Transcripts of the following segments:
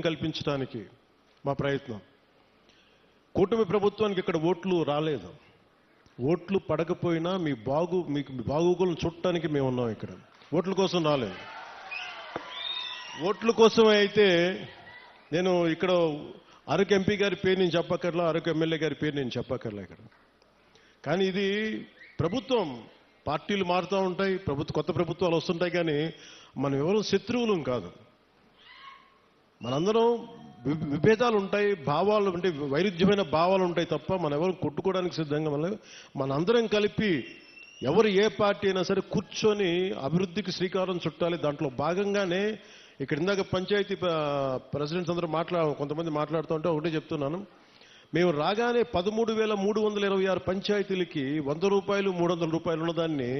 కల్పించడానికి మా ప్రయత్నం. కూటమి ప్రభుత్వానికి ఇక్కడ ఓట్లు రాలేదు. ఓట్లు పడకపోయినా మీ బాగు మీకు బాగోగులను చుట్టడానికి మేము ఉన్నాం ఇక్కడ. ఓట్ల కోసం రాలేదు. ఓట్ల కోసం అయితే నేను ఇక్కడ అరకు ఎంపీ గారి పేరు నేను చెప్పక్కర్లా అరకు ఎమ్మెల్యే గారి పేరు నేను చెప్పక్కర్లా ఇక్కడ. కానీ ఇది ప్రభుత్వం పార్టీలు మారుతూ ఉంటాయి ప్రభుత్వ కొత్త ప్రభుత్వాలు వస్తుంటాయి కానీ మనం ఎవరు శత్రువులం కాదు. మనందరం విభేదాలు ఉంటాయి భావాలు అంటే వైరుధ్యమైన భావాలు ఉంటాయి తప్ప మనం ఎవరు కొట్టుకోవడానికి సిద్ధంగా మనం మనందరం కలిపి ఎవరు ఏ పార్టీ అయినా సరే కూర్చొని అభివృద్ధికి శ్రీకారం చుట్టాలి. దాంట్లో భాగంగానే ఇక్కడ ఇందాక పంచాయతీ ప్రెసిడెంట్స్ అందరూ మాట్లా కొంతమంది మాట్లాడుతూ ఉంటే ఒకటే చెప్తున్నాను. మేము రాగానే పదమూడు వేల మూడు వందల ఇరవై ఆరు పంచాయతీలకి వంద రూపాయలు మూడు వందల రూపాయలు ఉన్నదాన్ని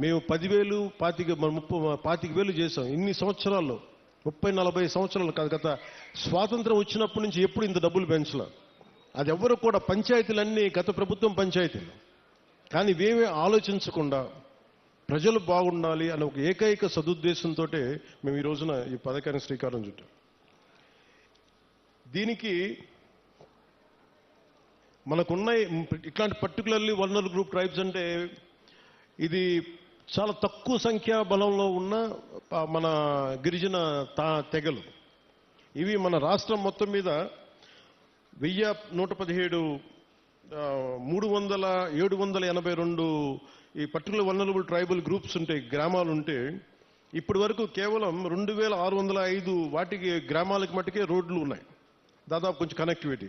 మేము పదివేలు పాతిక ముప్పై పాతిక వేలు చేసాం ఇన్ని సంవత్సరాల్లో. ముప్పై నలభై సంవత్సరాలు కాదు గత స్వాతంత్రం వచ్చినప్పటి నుంచి ఎప్పుడు ఇంత డబ్బులు పెంచలే? అది ఎవరు కూడా పంచాయతీలన్నీ గత ప్రభుత్వం పంచాయతీలు. కానీ ఇవేమీ ఆలోచించకుండా ప్రజలు బాగుండాలి అనే ఒక ఏకైక సదుద్దేశంతో మేము ఈ రోజున ఈ పథకానికి శ్రీకారం చుట్టాం. దీనికి మనకున్న ఇట్లాంటి పర్టికులర్లీ వల్నర్ గ్రూప్ ట్రైబ్స్ అంటే ఇది చాలా తక్కువ సంఖ్యా బలంలో ఉన్న మన గిరిజన తా తెగలు. ఇవి మన రాష్ట్రం మొత్తం మీద వెయ్యి నూట పదిహేడు మూడు వందల ఏడు వందల ఎనభై రెండు ఈ పర్టికులర్ వల్నరబుల్ ట్రైబల్ గ్రూప్స్ ఉంటాయి గ్రామాలు ఉంటే ఇప్పటి వరకు కేవలం రెండు వేల ఆరు వందల ఐదు వాటికి గ్రామాలకు మట్టుకే రోడ్లు ఉన్నాయి. దాదాపు కొంచెం కనెక్టివిటీ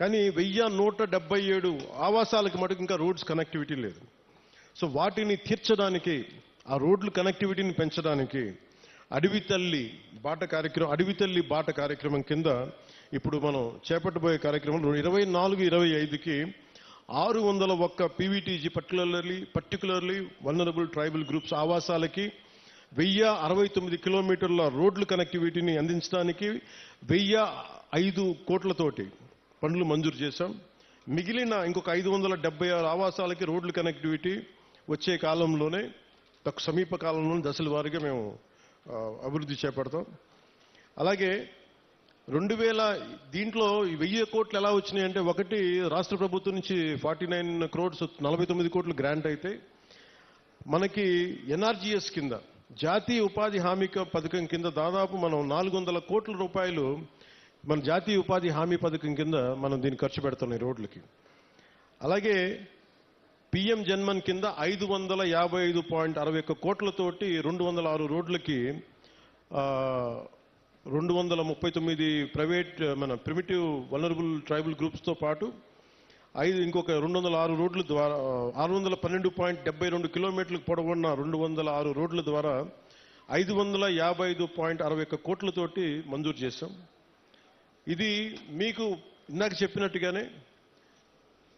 కానీ వెయ్యి నూట డెబ్బై ఏడు ఆవాసాలకు మటుకు ఇంకా రోడ్స్ కనెక్టివిటీ లేదు. సో వాటిని తీర్చడానికి ఆ రోడ్లు కనెక్టివిటీని పెంచడానికి అడవి తల్లి బాట కార్యక్రమం అడవి తల్లి బాట కార్యక్రమం కింద ఇప్పుడు మనం చేపట్టబోయే కార్యక్రమంలో ఇరవై నాలుగు ఇరవై ఐదుకి ఆరు వందల ఒక్క PVTG particularly particularly vulnerable tribal groups ఆవాసాలకి వెయ్యి అరవై తొమ్మిది కిలోమీటర్ల రోడ్లు కనెక్టివిటీని అందించడానికి వెయ్యి ఐదు కోట్లతోటి పనులు మంజూరు చేశాం. మిగిలిన ఇంకొక ఐదు వందల డెబ్బై ఆరు ఆవాసాలకి రోడ్లు కనెక్టివిటీ వచ్చే కాలంలోనే తక్కువ సమీప కాలంలోనే దశల వారీగా మేము అభివృద్ధి చేపడతాం. అలాగే రెండు వేల దీంట్లో వెయ్యి కోట్లు ఎలా వచ్చినాయి అంటే ఒకటి రాష్ట్ర ప్రభుత్వం నుంచి ఫార్టీ నైన్ క్రోడ్స్ నలభై తొమ్మిది కోట్లు గ్రాంట్ అయితే మనకి ఎన్ఆర్జీఎస్ కింద జాతీయ ఉపాధి హామీ పథకం కింద దాదాపు మనం నాలుగు వందల కోట్ల రూపాయలు మన జాతీయ ఉపాధి హామీ పథకం కింద మనం దీన్ని ఖర్చు పెడుతున్నాం రోడ్లకి. అలాగే పిఎం జన్మన్ కింద ఐదు వందల యాభై ఐదు పాయింట్ అరవై ఒక్క కోట్లతోటి రెండు వందల ఆరు రోడ్లకి రెండు వందల ముప్పై తొమ్మిది ప్రైవేట్ మన ప్రిమిటివ్ వనరబుల్ ట్రైబల్ గ్రూప్స్తో పాటు ఐదు ఇంకొక రెండు వందల ఆరు రోడ్ల ద్వారా ఆరు వందల పన్నెండు పాయింట్ డెబ్బై రెండు కిలోమీటర్లకు పొడవున్న రెండు వందల ఆరు రోడ్ల ద్వారా ఐదు వందల యాభై ఐదు పాయింట్ అరవై ఒక్క కోట్లతోటి మంజూరు చేశాం. ఇది మీకు ఇందాక చెప్పినట్టుగానే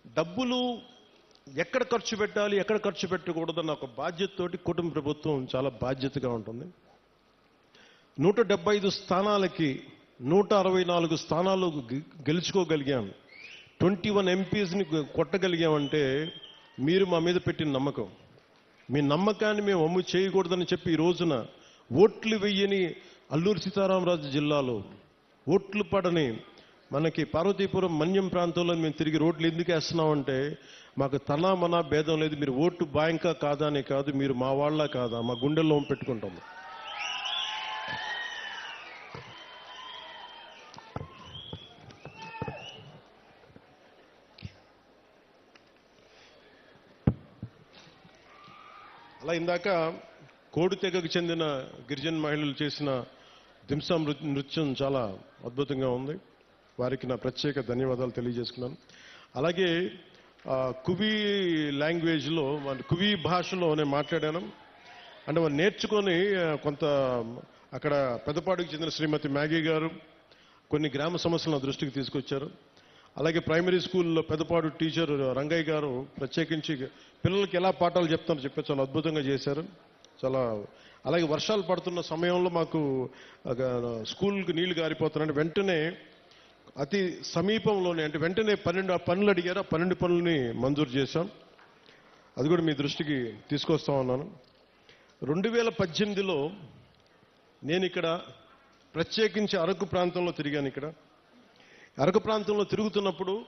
డబ్బులు ఎక్కడ ఖర్చు పెట్టాలి ఎక్కడ ఖర్చు పెట్టకూడదన్న ఒక బాధ్యతతోటి కుటుంబ ప్రభుత్వం చాలా బాధ్యతగా ఉంటుంది. నూట డెబ్బై ఐదు స్థానాలకి నూట అరవై నాలుగు స్థానాలు గె- గెలుచుకోగలిగాం ట్వంటీ వన్ ఎంపీస్ని కొట్టగలిగామంటే మీరు మా మీద పెట్టిన నమ్మకం. మీ నమ్మకాన్ని మేము అమ్ము చేయకూడదని చెప్పి ఈ రోజున ఓట్లు వెయ్యని అల్లూరు సీతారామరాజు జిల్లాలో ఓట్లు పడని మనకి పార్వతీపురం మన్యం ప్రాంతంలో మేము తిరిగి రోడ్లు ఎందుకు వేస్తున్నామంటే మాకు తలా మన భేదం లేదు మీరు ఓటు బ్యాంకా కాదా అని కాదు మీరు మా వాళ్ళ కాదా మా గుండెల్లో పెట్టుకుంటాము అలా ఇందాక కోడి తెగకు చెందిన గిరిజన మహిళలు చేసిన దింసా నృత్యం చాలా అద్భుతంగా ఉంది. వారికి నా ప్రత్యేక ధన్యవాదాలు తెలియజేసుకున్నాను. అలాగే కువి లాంగ్వేజ్లో కువి భాషలో నేను మాట్లాడాను. అంటే వాళ్ళు నేర్చుకొని కొంత అక్కడ పెద్దపాడుకు చెందిన శ్రీమతి మ్యాగీ గారు కొన్ని గ్రామ సమస్యలను దృష్టికి తీసుకొచ్చారు. అలాగే ప్రైమరీ స్కూల్లో పెద్దపాడు టీచర్ రంగయ్య గారు ప్రత్యేకించి పిల్లలకి ఎలా పాఠాలు చెప్తారో చెప్పి చాలా అద్భుతంగా చేశారు. చాలా అలాగే వర్షాలు పడుతున్న సమయంలో మాకు స్కూల్కి నీళ్ళు గారిపోతున్నాయి. వెంటనే అతి సమీపంలోనే అంటే వెంటనే పన్నెండు పనులు అడిగారు. ఆ పన్నెండు పనులని మంజూరు చేశాం. అది కూడా మీ దృష్టికి తీసుకొస్తా ఉన్నాను. రెండు వేల పద్దెనిమిదిలో నేను ఇక్కడ ప్రత్యేకించి అరకు ప్రాంతంలో తిరిగాను ఇక్కడ. అరకు ప్రాంతంలో తిరుగుతున్నప్పుడు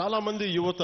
చాలామంది యువత